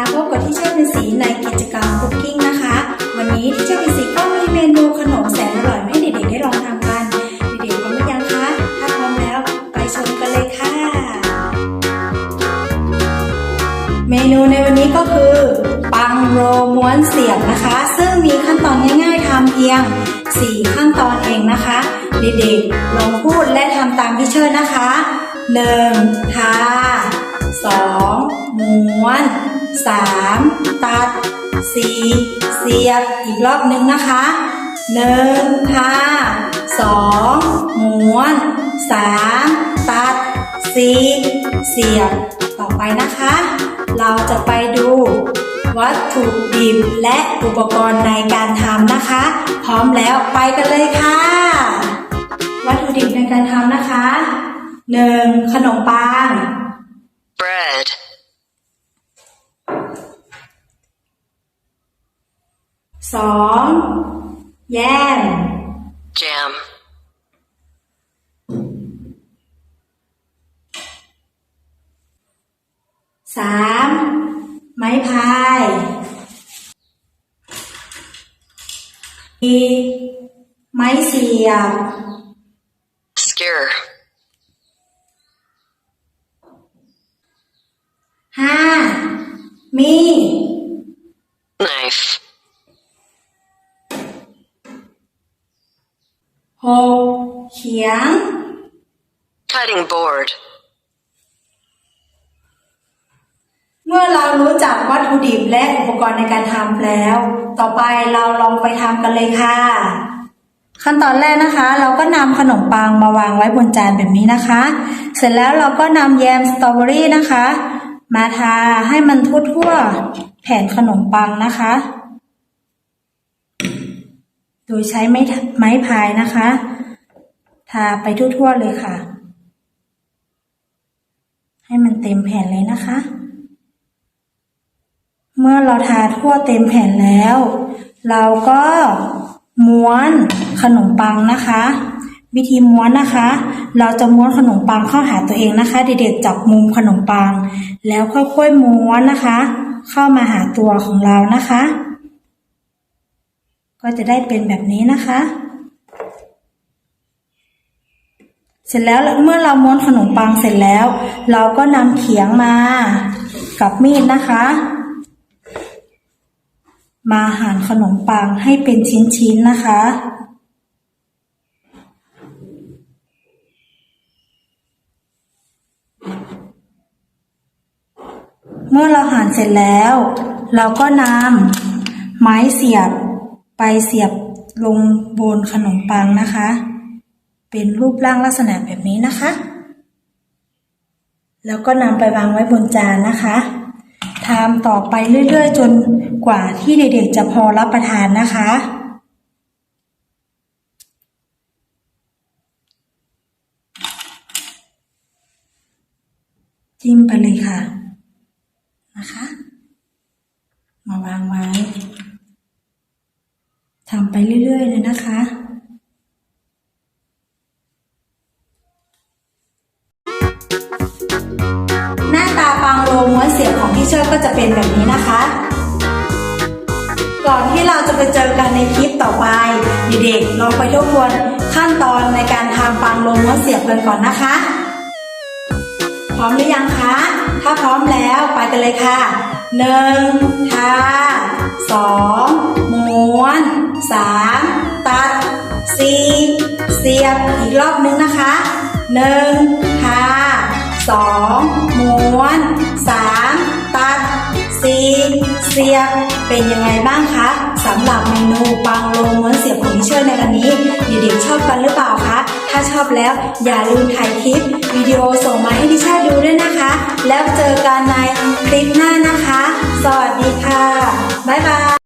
มาพบกับที่เชื่อเป็นสีในกิจกรรมคุกกิ้งนะคะ วันนี้ที่เชื่อเป็นสีก็มีเมนูขนมแสนอร่อยให้เด็กๆได้ลองทำกัน เด็กๆพร้อมหรือยังคะ ถ้าพร้อมแล้วไปชมกันเลยค่ะ เมนูในวันนี้ก็คือ ปังโรม้วนเสียบนะคะ ซึ่งมีขั้นตอนง่ายๆทำเพียง 4 ขั้นตอนเองนะคะ เด็กๆลองพูดและทำตามพี่เชิญนะคะ 1. ทา 3. ตัด 4. เสียบอีกรอบหนึ่งนะคะ 1. ทา 2. ม้วน 3. ตัด 4. เสียบต่อไปนะคะ เราจะไปดูวัตถุดิบและอุปกรณ์ในการทำนะคะ พร้อมแล้วไปกันเลยค่ะ วัตถุดิบในการทำนะคะ 1. ขนมปัง 2. แยม jam, 3. ไม้พายอีไม้เสียบ skewer, ห้ามีด knife, หกเขี ยง cutting board, เมื่อเรารู้จักวัตถุดิบและอุปกรณ์ในการทำแล้ว ต่อไปเราลองไปทำกันเลยค่ะ ขั้นตอนแรกนะคะ เราก็นำขนมปังมาวางไว้บนจานแบบนี้นะคะ เสร็จแล้วเราก็นำแยมสตรอเบอรี่นะคะ มาทาให้มันทั่วๆแผ่นขนมปังนะคะ โดยใช้ไม้ไม้พายนะคะ ทาไปทั่วๆเลยค่ะ ให้มันเต็มแผ่นเลยนะคะ เมื่อเราทาทั่วเต็มแผ่นแล้ว เราก็ม้วนขนมปังนะคะ วิธีม้วนนะคะ เราจะม้วนขนมปังเข้าหาตัวเองนะคะ เด็กๆจับมุมขนมปัง แล้วค่อยๆม้วนนะคะ เข้ามาหาตัวของเรานะคะ ก็จะได้เป็นแบบนี้นะคะ เสร็จแล้วเมื่อเราม้วนขนมปังเสร็จแล้ว เราก็นำเขียงมา กับมีดนะคะ มาหั่นขนมปังให้เป็นชิ้นๆนะคะ เมื่อเราหั่นเสร็จแล้ว เราก็นำไม้เสียบไปเสียบลงบนขนมปังนะคะ เป็นรูปร่างลักษณะแบบนี้นะคะ แล้วก็นำไปวางไว้บนจานนะคะทำต่อไปเรื่อย ๆ จนกว่าที่เด็กๆจะพอรับประทานนะคะ จิ้มไปเลยค่ะนะคะ มาวางไว้ทำไปเรื่อย ๆ เลยนะคะ หน้าตาปังโลม้วนเสียบของพี่เชิดก็จะเป็นแบบนี้นะคะ ก่อนที่เราจะไปเจอกันในคลิปต่อไปเด็กๆลองไปทบทวนขั้นตอนในการทำปังโลม้วนเสียบกันก่อนนะคะ พร้อมหรือยังคะ ถ้าพร้อมแล้วไปกันเลยค่ะหนึ่งทาสองม้วนสามตัดสี่เสียบอีกรอบนึงนะคะหนึ่งทา สองม้วนสามตัดสี่เสียบ เป็นยังไงบ้างคะสำหรับเมนูปังโลม้วนเสียบของพี่เชิญในวันนี้เด็กๆชอบกันหรือเปล่าคะถ้าชอบแล้วอย่าลืมถ่ายคลิป วิดีโอส่งมาให้ดิฉันดูด้วยนะคะ แล้วเจอกันในคลิปหน้านะคะ สวัสดีค่ะ บ๊ายบาย